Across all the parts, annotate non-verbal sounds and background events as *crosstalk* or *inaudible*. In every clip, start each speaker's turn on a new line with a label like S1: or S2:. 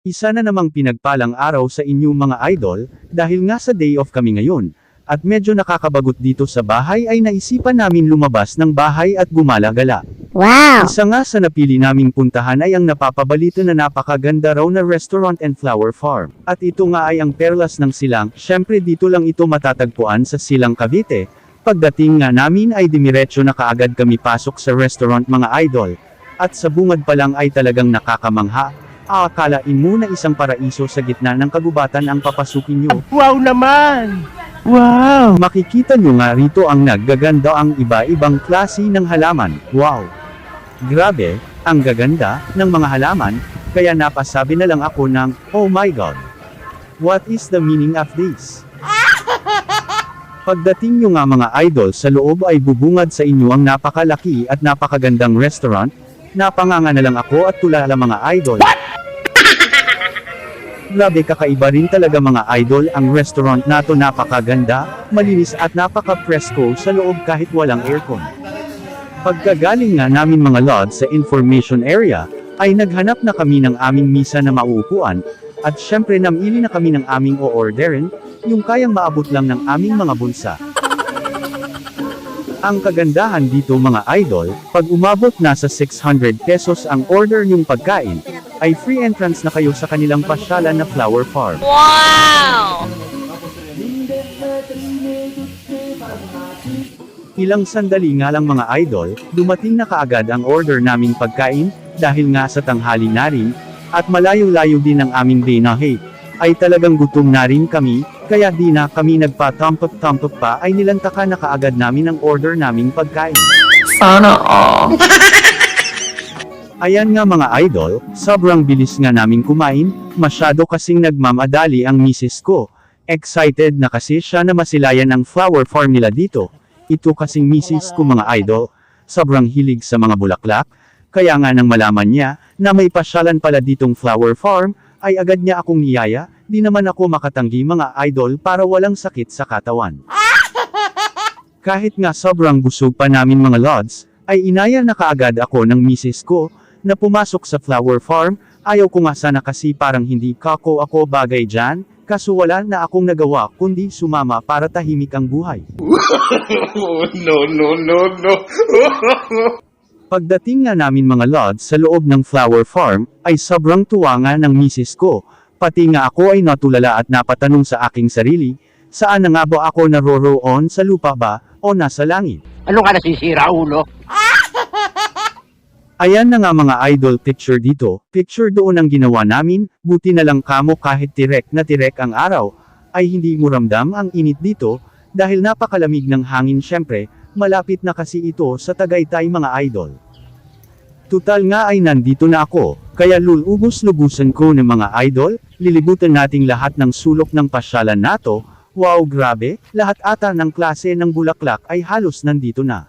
S1: Isa na namang pinagpalang araw sa inyong mga idol, dahil nga sa day off kami ngayon, at medyo nakakabagot dito sa bahay ay naisipan namin lumabas ng bahay at gumala-gala.
S2: Wow!
S1: Isa nga sa napili naming puntahan ay ang napapabalito na napakaganda raw na restaurant and flower farm. At ito nga ay ang Perlas ng Silang, syempre dito lang ito matatagpuan sa Silang Cavite. Pagdating nga namin ay dimiretso na kaagad kami pasok sa restaurant mga idol. At sa bungad pa lang ay talagang nakakamangha. Aakalain mo na isang paraiso sa gitna ng kagubatan ang papasukin nyo.
S3: Wow naman! Wow!
S1: Makikita nyo nga rito ang naggaganda ang iba-ibang klase ng halaman. Wow! Grabe, ang gaganda ng mga halaman, kaya napasabi na lang ako ng, oh my god. What is the meaning of this? Pagdating nyo nga mga idol sa loob ay bubungad sa inyo ang napakalaki at napakagandang restaurant, napanganga na lang ako at tulala mga idol. Grabe kakaiba rin talaga mga idol ang restaurant nato napakaganda, malinis at napaka-presko sa loob kahit walang aircon. Pagkagaling nga namin mga lods sa information area, ay naghanap na kami ng aming misa na mauupuan, at syempre namili na kami ng aming o-orderin, yung kayang maabot lang ng aming mga bulsa. Ang kagandahan dito mga idol, pag umabot na sa 600 pesos ang order yung pagkain, ay free entrance na kayo sa kanilang pasyalan na flower farm.
S2: Wow!
S1: Ilang sandali nga lang mga idol, dumating na kaagad ang order naming pagkain, dahil nga sa tanghali na rin, at malayo-layo din ang aming binahe. Ay talagang gutom na rin kami, kaya di na kami nagpa-tumpok-tumpok pa ay nilantaka na kaagad namin ang order naming pagkain.
S3: Sana all! *laughs*
S1: Ayan nga mga idol, sobrang bilis nga namin kumain, masyado kasing nagmamadali ang misis ko. Excited na kasi siya na masilayan ang flower farm nila dito. Ito kasing misis ko mga idol, sobrang hilig sa mga bulaklak, kaya nga nang malaman niya, na may pasyalan pala ditong flower farm, ay agad niya akong niyaya, di naman ako makatanggi mga idol para walang sakit sa katawan. Kahit nga sobrang busog pa namin mga lods, ay inaya na kaagad ako ng misis ko, na pumasok sa flower farm, ayaw ko nga sana kasi parang hindi kako ako bagay dyan, kaso wala na akong nagawa kundi sumama para tahimik ang buhay. *laughs*
S3: No, no, no, no! *laughs*
S1: Pagdating nga namin mga lods sa loob ng flower farm, ay sobrang tuwa nga ng misis ko, pati nga ako ay natulala at napatanong sa aking sarili, saan na nga ba ako naroroon sa lupa ba, o nasa langit?
S4: Ano ka nasisira, ulo?
S1: Ayan na nga mga idol picture dito, picture doon ang ginawa namin, buti na lang kamo kahit tirek na tirek ang araw, ay hindi mo ramdam ang init dito, dahil napakalamig ng hangin syempre, malapit na kasi ito sa Tagaytay mga idol. Tutal nga ay nandito na ako, kaya lulubos-lubusan ko ng mga idol, lilibutan nating lahat ng sulok ng pasyalan nato, wow grabe, lahat ata ng klase ng bulaklak ay halos nandito na.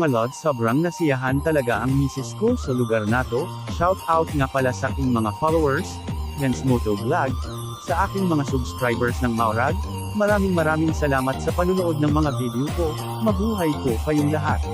S1: mga lods sobrang nasiyahan talaga ang misis ko sa lugar na to, shout out nga pala sa aking mga followers, Jens Moto Vlog, sa aking mga subscribers ng Maurag, maraming maraming salamat sa panunood ng mga video ko, mabuhay ko kayong lahat.